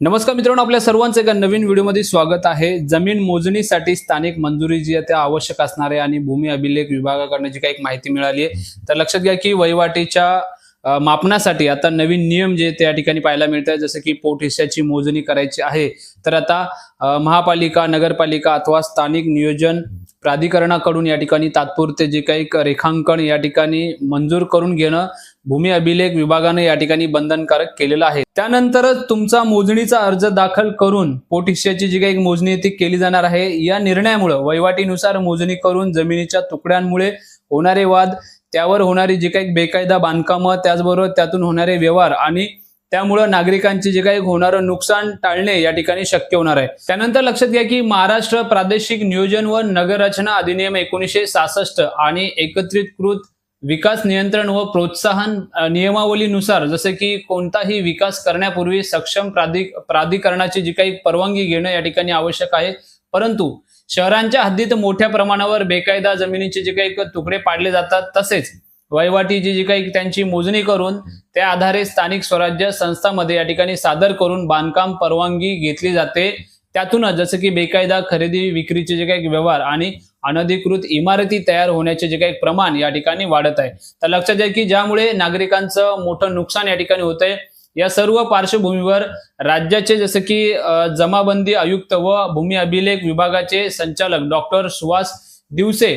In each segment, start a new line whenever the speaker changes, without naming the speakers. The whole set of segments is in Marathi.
नमस्कार मित्रांनो आपल्या सर्वांचं एका नवीन व्हिडिओमध्ये स्वागत आहे. जमीन मोजणीसाठी स्थानिक मंजुरी जी आहे त्या आवश्यक असणार आहे आणि भूमी अभिलेख विभागाकडनं जी काही माहिती मिळाली आहे तर लक्षात घ्या की वहिवाटीच्या मापनासाठी आता नवीन नियम जे त्या ठिकाणी पाहायला मिळत आहे जसं की पोट हिस्साची मोजणी करायची आहे तर आता महापालिका नगरपालिका अथवा स्थानिक नियोजन प्राधिकरणाकडून या ठिकाणी तात्पुरते जे काही रेखांकन या ठिकाणी मंजूर करून घेणं भूमी अभिलेख विभागाने या ठिकाणी बंधनकारक केलेलं आहे. त्यानंतरच तुमचा मोजणीचा अर्ज दाखल करून पोटिशियाची जी काही मोजणी ती केली जाणार आहे. या निर्णयामुळे वहिवाटीनुसार मोजणी करून जमिनीच्या तुकड्यांमुळे होणारे वाद त्यावर होणारी जी काही बेकायदा बांधकामं त्याचबरोबर त्यातून होणारे व्यवहार आणि त्यामुळं नागरिकांचे जे काही होणारं नुकसान टाळणे या ठिकाणी शक्य होणार आहे. त्यानंतर लक्षात घ्या की महाराष्ट्र प्रादेशिक नियोजन व नगररचना अधिनियम एकोणीसशे सहासष्ट आणि एकत्रितकृत विकास नियंत्रण व प्रोत्साहन नियमावलीनुसार जसे की कोणताही विकास करण्यापूर्वी सक्षम प्राधिक प्राधिकरणाची जी काही परवानगी घेणं या ठिकाणी आवश्यक आहे. परंतु शहरांच्या हद्दीत मोठ्या प्रमाणावर बेकायदा जमिनीचे जे काही तुकडे पाडले जातात तसेच वहिवाटीची जी काही त्यांची मोजणी करून त्या आधारे स्थानिक स्वराज्य संस्थामध्ये या ठिकाणी सादर करून बांधकाम परवानगी घेतली जाते. त्यातूनच जसं की बेकायदा खरेदी विक्रीचे जे काही व्यवहार आणि अनधिकृत इमारती तयार होण्याचे जे काही प्रमाण या ठिकाणी वाढत आहे. तर लक्षात घ्या की ज्यामुळे नागरिकांचं मोठं नुकसान या ठिकाणी होत आहे या सर्व पार्श्वभूमीवर राज्याचे जसं की जमाबंदी आयुक्त व भूमी अभिलेख विभागाचे संचालक डॉक्टर सुहास दिवसे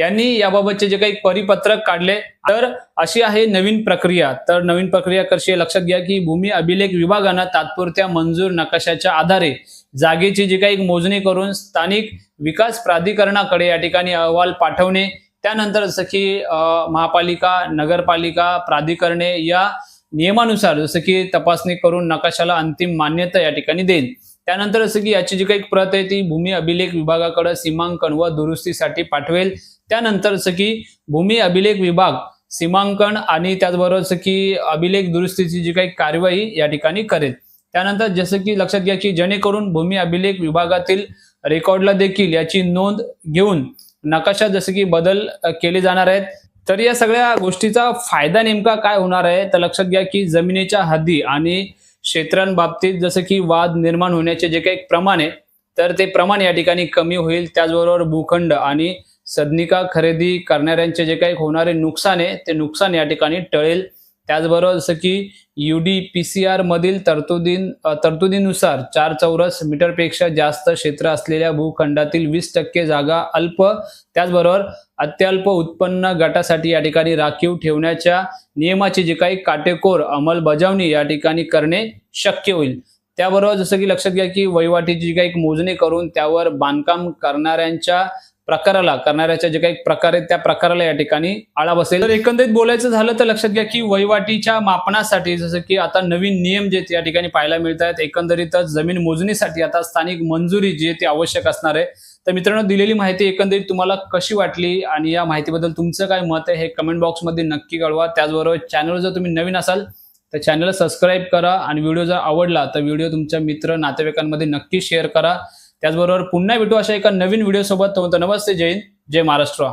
यांनी याबाबतचे जे काही परिपत्रक काढले तर अशी आहे नवीन प्रक्रिया. तर नवीन प्रक्रिया कशी लक्षात घ्या की भूमी अभिलेख विभागानं तात्पुरत्या मंजूर नकाशाच्या आधारे जागेची जी काही मोजणी करून स्थानिक विकास प्राधिकरणाकडे या ठिकाणी अहवाल पाठवणे त्यानंतर जसं की महापालिका नगरपालिका प्राधिकरणे या नियमानुसार जसं की तपासणी करून नकाशाला अंतिम मान्यता या ठिकाणी देईल. त्यानंतर जसं की याची जी काही प्रत आहे ती भूमी अभिलेख विभागाकडे सीमांकन व दुरुस्तीसाठी पाठवेल. त्यानंतर जसं की भूमी अभिलेख विभाग सीमांकन आणि त्याचबरोबर की अभिलेख दुरुस्तीची जी काही कार्यवाही या ठिकाणी करेल. त्यानंतर जसं की लक्षात घ्या की जेणेकरून भूमी अभिलेख विभागातील रेकॉर्डला देखील याची नोंद घेऊन नकाशात जसं की बदल केले जाणार आहेत. तर या सगळ्या गोष्टीचा फायदा नेमका काय होणार आहे? तर लक्षात घ्या की जमिनीच्या हद्दी आणि क्षेत्रांबाबतीत जसं की वाद निर्माण होण्याचे जे काही प्रमाण आहे तर ते प्रमाण या ठिकाणी कमी होईल. त्याचबरोबर भूखंड आणि सदनिका खरेदी करणाऱ्यांचे जे काही होणारे नुकसान आहे ते नुकसान या ठिकाणी टळेल. त्याचबरोबर जसं की यू डी पी सी आरमधील तरतुदीन तरतुदीनुसार चार चौरस मीटरपेक्षा जास्त क्षेत्र असलेल्या भूखंडातील वीस टक्के जागा अल्प त्याचबरोबर अत्यल्प उत्पन्न गटासाठी या ठिकाणी राखीव ठेवण्याच्या नियमाची जी काही काटेकोर अंमलबजावणी या ठिकाणी करणे शक्य होईल. त्याबरोबर जसं की लक्षात घ्या की वहिवाटीची जी काही मोजणी करून त्यावर बांधकाम करणाऱ्यांच्या प्रकाराला करणाऱ्याच्या जे काही प्रकार आहेत त्या प्रकाराला या ठिकाणी आळा बसेल. तर एकंदरीत बोलायचं झालं तर लक्षात घ्या की वहिवाटीच्या मापनासाठी जसं की आता नवीन नियम जे या ठिकाणी पाहायला मिळत आहेत एकंदरीतच जमीन मोजणीसाठी आता स्थानिक मंजुरी जी आहे ती आवश्यक असणार आहे. तर मित्रांनो दिलेली माहिती एकंदरीत तुम्हाला कशी वाटली आणि या माहितीबद्दल तुमचं काय मत आहे हे कमेंट बॉक्समध्ये नक्की कळवा. त्याचबरोबर चॅनल जर तुम्ही नवीन असाल तर चॅनलला सबस्क्राईब करा आणि व्हिडिओ जर आवडला तर व्हिडिओ तुमच्या मित्र नातेवाईकांमध्ये नक्की शेअर करा. त्याचबरोबर पुन्हा भेटू अशा एका नवीन व्हिडिओ सोबत. नमस्ते जय हिंद जय महाराष्ट्र.